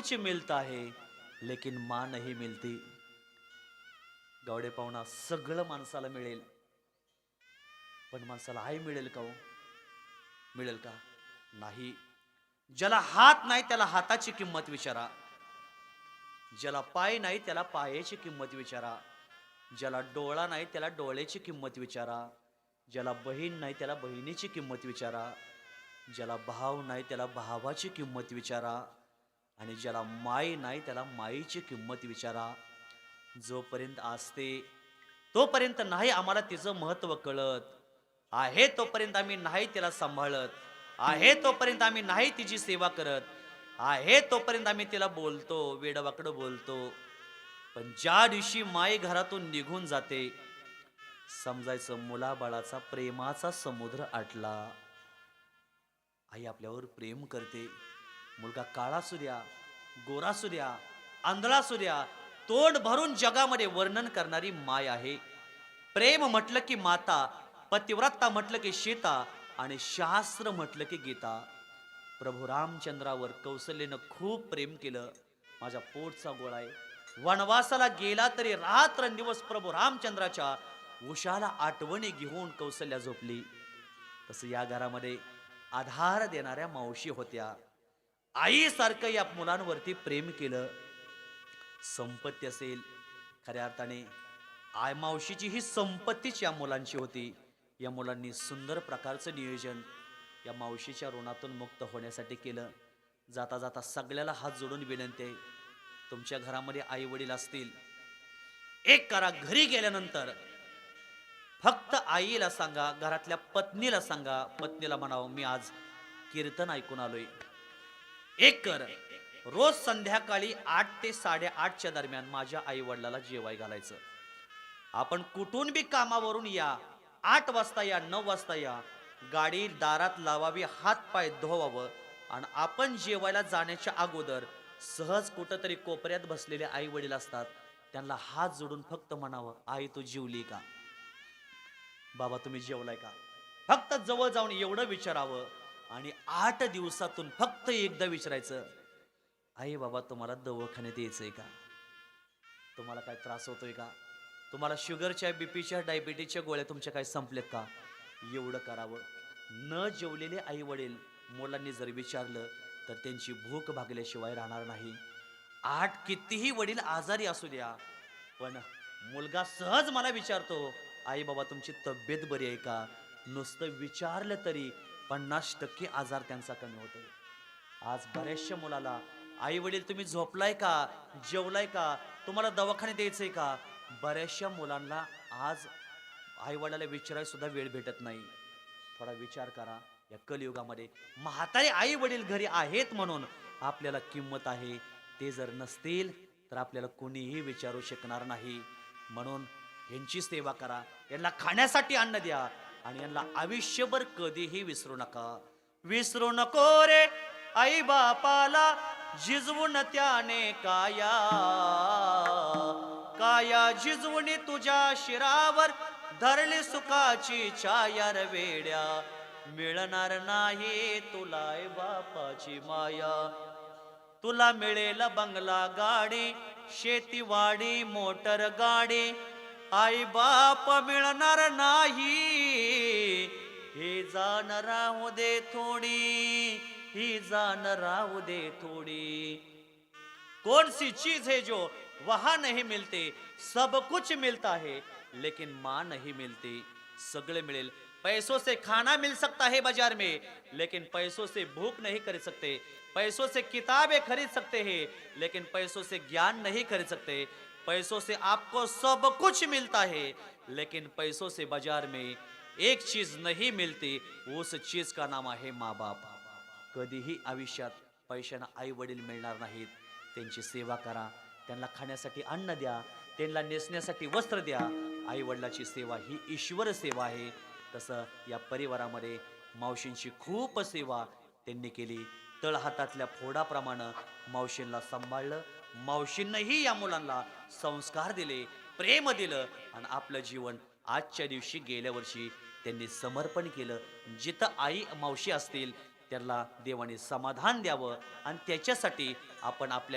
कुछ मिलता है लेकिन माँ नाही मिलती गवडे पाहुणा सगळं माणसाला मिळेल. पण माणसाला आई मिळेल का हो? मिळेल का? नाही. ज्याला हात नाही त्याला हाताची किंमत विचारा. ज्याला पाय नाही त्याला पायाची किंमत विचारा. ज्याला डोळा नाही त्याला डोळ्याची किंमत विचारा. ज्याला बहीण नाही त्याला बहिणीची किंमत विचारा. ज्याला भाव नाही त्याला भावाची किंमत विचारा. आणि ज्याला माय नाही त्याला माईची किंमत विचारा. जोपर्यंत असते तोपर्यंत नाही आम्हाला तिचं महत्त्व कळत. आहे तोपर्यंत आम्ही नाही तिला सांभाळत. आहे तोपर्यंत आम्ही नाही तिची सेवा करत. आहे तोपर्यंत आम्ही तिला बोलतो वेडवाकडं बोलतो. पण ज्या दिवशी माय घरातून निघून जाते समजायचं मुलाबाळाचा प्रेमाचा समुद्र आटला. आई आपल्यावर प्रेम करते. मुलगा काळा सूर्या गोरा सूर्या आंधळा सूर्या तोंड भरून जगामध्ये वर्णन करणारी माय आहे. प्रेम म्हटलं की माता पतिव्रता म्हटलं की शेता आणि शास्त्र म्हटलं की गीता. प्रभू रामचंद्रावर कौशल्यनं खूप प्रेम केलं. माझा पोटचा गोळा आहे. वनवासाला गेला तरी रात्रंदिवस प्रभू रामचंद्राच्या उशाला आठवणी घेऊन कौशल्या झोपली. तसं या घरामध्ये आधार देणाऱ्या मावशी होत्या. आईसारखं या मुलांवरती प्रेम केलं संपत्ती असेल खऱ्या अर्थाने आय मावशीची ही संपत्तीच या मुलांची होती. या मुलांनी सुंदर प्रकारचं नियोजन या मावशीच्या ऋणातून मुक्त होण्यासाठी केलं. जाता जाता सगळ्याला हात जोडून विनंती आहे तुमच्या घरामध्ये आई वडील असतील. एक करा घरी गेल्यानंतर फक्त आईला सांगा घरातल्या पत्नीला सांगा. पत्नीला म्हणावं मी आज कीर्तन ऐकून आलोय. एक कर. रोज संध्याकाळी आठ ते साडेआठच्या दरम्यान माझ्या आई वडिलाला जेवाय घालायचं. आपण कुठून बी कामावरून या आठ वाजता या नऊ वाजता या गाडी दारात लावावी हात पाय धुवावं आणि आपण जेवायला जाण्याच्या अगोदर सहज कुठंतरी कोपऱ्यात बसलेले आई वडील असतात त्यांना हात जोडून फक्त म्हणावं आई तू जीवली का? बाबा तुम्ही जेवलाय का? फक्त जवळ जाऊन एवढं विचारावं आणि आठ दिवसातून फक्त एकदा विचारायचं आई बाबा तुम्हाला दवाखान्यात यायचंय का? तुम्हाला काय त्रास होतोय का? तुम्हाला शुगरच्या बीपीच्या डायबिटीसच्या गोळ्या तुमच्या काय संपल्यात का? एवढं करावं. न जेवलेले आई वडील मुलांनी जर विचारलं तर त्यांची भूक भागल्याशिवाय राहणार नाही. आठ कितीही वडील आजारी असू द्या पण मुलगा सहज मला विचारतो आई बाबा तुमची तब्येत बरी आहे का? नुसतं विचारलं तरी पन्नास टक्के आजार त्यांचा कमी होतो आज बऱ्याचशा मुलाला आई वडील तुम्ही झोपलाय का? जेवलाय का? तुम्हाला दवाखाने यायचंय का? बऱ्याचशा मुलांना आज आई वडिलाला विचारायला सुद्धा वेळ भेटत नाही. थोडा विचार करा या कलियुगामध्ये म्हातारे आई वडील घरी आहेत म्हणून आपल्याला किंमत आहे. ते जर नसतील तर आपल्याला कोणीही विचारू शकणार नाही. म्हणून यांची सेवा करा. यांना खाण्यासाठी अन्न द्या. आणि यांना आयुष्यभर कधीही विसरू नका. विसरू नको रे आई बापाला झिजवून त्याने काया. काया झिजवून तुझ्या शिरावर धरली सुखाची छाया वेड्या. मिळणार नाही तुला आई बापाची माया. तुला मिळेल बंगला गाडी शेतीवाडी मोटर गाडी. आई बाप मिळणार नाही हे जाण राहू दे थोडी ही जाण राहू दे थोडी. कौन सी चीज है जो वहां नहीं मिलते सब कुछ मिलता है लेकिन माँ नहीं मिलती. सगळे मिळेल. पैसों से खाना मिल सकता है बाजार में लेकिन पैसों से भूख नहीं खरीद सकते. पैसों से किताबें खरीद सकते हैं लेकिन पैसों से ज्ञान नहीं खरीद सकते. पैसों से आपको सब कुछ मिलता है लेकिन पैसों से बाजार में एक चीज नहीं मिळते उस चीज का नाम आहे माँ बाप कधीही आयुष्यात पैशांना आई वडील मिळणार नाहीत. त्यांची सेवा करा त्यांना खाण्यासाठी अन्न द्या त्यांना नेसण्यासाठी वस्त्र द्या. आई वडिलाची सेवा ही ईश्वर सेवा आहे. तसं या परिवारामध्ये मावशींची खूप सेवा त्यांनी केली. तळहातातल्या फोडाप्रमाणे मावशींना सांभाळलं. मावशींनाही या मुलांना संस्कार दिले प्रेम दिलं आणि आपलं जीवन आजच्या दिवशी गेल्या वर्षी त्यांनी समर्पण केलं. जिथं आई मावशी असतील त्यांना देवाने समाधान द्यावं आणि त्याच्यासाठी आपण आपल्या